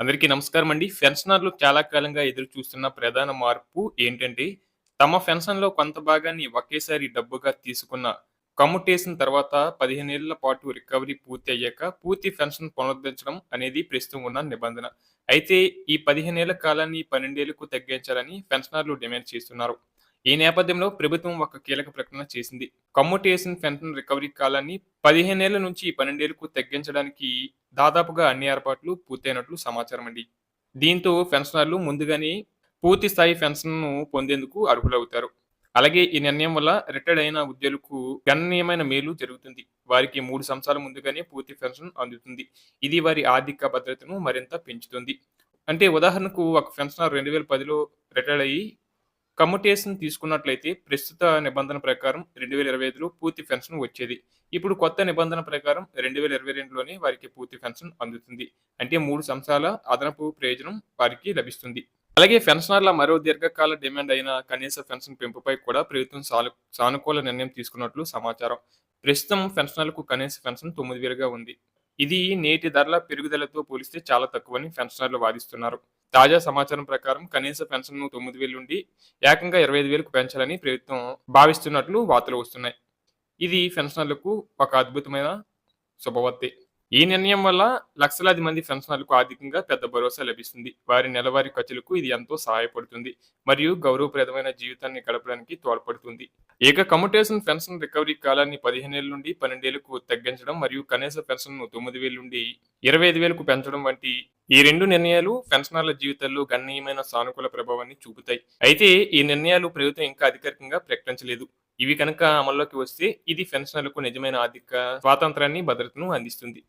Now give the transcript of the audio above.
అందరికీ నమస్కారం అండి. పెన్షనర్లు చాలా కాలంగా ఎదురు చూస్తున్న ప్రధాన మార్పు ఏంటంటే, తమ పెన్షన్‌లో కొంత భాగాన్ని ఒకేసారి డబ్బుగా తీసుకున్న కమ్యుటేషన్ తర్వాత 15 ఏళ్ళ పాటు రికవరీ పూర్తి అయ్యాక పూర్తి పెన్షన్ పునరుద్ధరించడం అనేది ప్రస్తుతం ఉన్న నిబంధన. అయితే ఈ 15 ఏళ్ళ కాలాన్ని పన్నెండేళ్ళకు తగ్గించాలని పెన్షనర్లు డిమాండ్ చేస్తున్నారు. ఈ నేపథ్యంలో ప్రభుత్వం ఒక కీలక ప్రకటన చేసింది. కమ్యుటేషన్ పెన్షన్ రికవరీ కాలాన్ని 15 ఏళ్ళ నుంచి పన్నెండేళ్ళకు తగ్గించడానికి దాదాపుగా అన్ని ఏర్పాట్లు పూర్తయినట్లు సమాచారం అండి. దీంతో పెన్షనర్లు ముందుగానే పూర్తి స్థాయి పెన్షన్‌ను పొందేందుకు అర్హులవుతారు. అలాగే ఈ నిర్ణయం వల్ల రిటైర్డ్ అయిన ఉద్యోగులకు గణనీయమైన మేలు జరుగుతుంది. వారికి మూడు సంవత్సరాల ముందుగానే పూర్తి పెన్షన్ అందుతుంది. ఇది వారి ఆర్థిక భద్రతను మరింత పెంచుతుంది. అంటే ఉదాహరణకు ఒక పెన్షనర్ 2010లో రిటైర్డ్ అయ్యి కమ్యుటేషన్ తీసుకున్నట్లయితే ప్రస్తుత నిబంధన ప్రకారం 2025లో పూర్తి పెన్షన్ వచ్చేది. ఇప్పుడు కొత్త నిబంధన ప్రకారం 2022లోనే వారికి పూర్తి పెన్షన్ అందుతుంది. అంటే మూడు సంవత్సరాల అదనపు ప్రయోజనం వారికి లభిస్తుంది. అలాగే పెన్షనర్ల మరో దీర్ఘకాల డిమాండ్ అయిన కనీస పెన్షన్ పెంపుపై కూడా ప్రభుత్వం సాను సానుకూల నిర్ణయం తీసుకున్నట్లు సమాచారం. ప్రస్తుతం పెన్షనర్లకు కనీస పెన్షన్ 9000గా ఉంది. ఇది నేటి ధరల పెరుగుదలతో పోలిస్తే చాలా తక్కువని పెన్షనర్లు వాదిస్తున్నారు. తాజా సమాచారం ప్రకారం కనీస పెన్షన్‌ను 9000 నుండి ఏకంగా 25000కు పెంచాలని ప్రభుత్వం భావిస్తున్నట్లు వార్తలు వస్తున్నాయి. ఇది పెన్షనర్లకు ఒక అద్భుతమైన శుభవార్తే. ఈ నిర్ణయం వల్ల లక్షలాది మంది పెన్షనర్లకు ఆర్థికంగా పెద్ద భరోసా లభిస్తుంది. వారి నెలవారీ ఖర్చులకు ఇది ఎంతో సహాయపడుతుంది. మరియు గౌరవప్రదమైన జీవితాన్ని గడపడానికి తోడ్పడుతుంది. ఇక కమ్యూటేషన్ పెన్షన్ రికవరీ కాలాన్ని పదిహేను ఏళ్ళ నుండి పన్నెండేళ్ళకు తగ్గించడం మరియు కనీస పెన్షన్‌ను 9000 నుండి 25000కు పెంచడం వంటి ఈ రెండు నిర్ణయాలు పెన్షనర్ల జీవితాల్లో గణనీయమైన సానుకూల ప్రభావాన్ని చూపుతాయి. అయితే ఈ నిర్ణయాలు ప్రభుత్వం ఇంకా అధికారికంగా ప్రకటించలేదు. ఇవి కనుక అమల్లోకి వస్తే ఇది పెన్షనర్లకు నిజమైన ఆర్థిక స్వాతంత్రాన్ని, భద్రతను అందిస్తుంది.